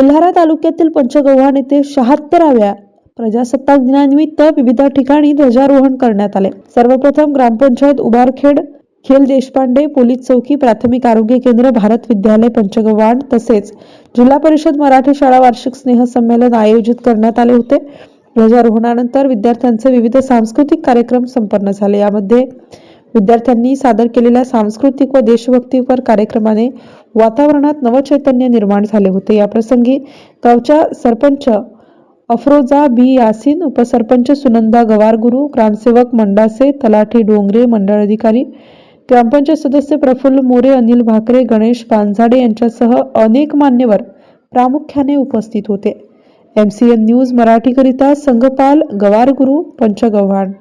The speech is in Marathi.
तेल्हारा तालुक्यातील पंचगव्हाण येथे शहात्तराव्या प्रजासत्ताक दिनानिमित्त विविध ठिकाणी ध्वजारोहण करण्यात आले. सर्वप्रथम ग्रामपंचायत उबारखेड खेल देशपांडे पोलीस चौकी प्राथमिक आरोग्य केंद्र भारत विद्यालय पंचगव्हाण तसेच जिल्हा परिषद मराठी शाळा वार्षिक स्नेह संमेलन आयोजित करण्यात आले होते. ध्वजारोहणानंतर विद्यार्थ्यांचे विविध सांस्कृतिक कार्यक्रम संपन्न झाले. यामध्ये विद्यार्थ्यांनी सादर केलेल्या सांस्कृतिक व देशभक्तीपर कार्यक्रमाने वातावरणात नवचैतन्य निर्माण झाले होते. याप्रसंगी गावच्या सरपंच अफरोजा बी यासीन उपसरपंच सुनंदा गवारगुरु ग्रामसेवक मंडासे तलाठी डोंगरे मंडळ अधिकारी ग्रामपंचायत सदस्य प्रफुल्ल मोरे अनिल भाकरे गणेश पानझाडे यांच्यासह अनेक मान्यवर प्रामुख्याने उपस्थित होते. एम सी एन न्यूज मराठीकरिता संघपाल गवारगुरु पंचगव्हाण.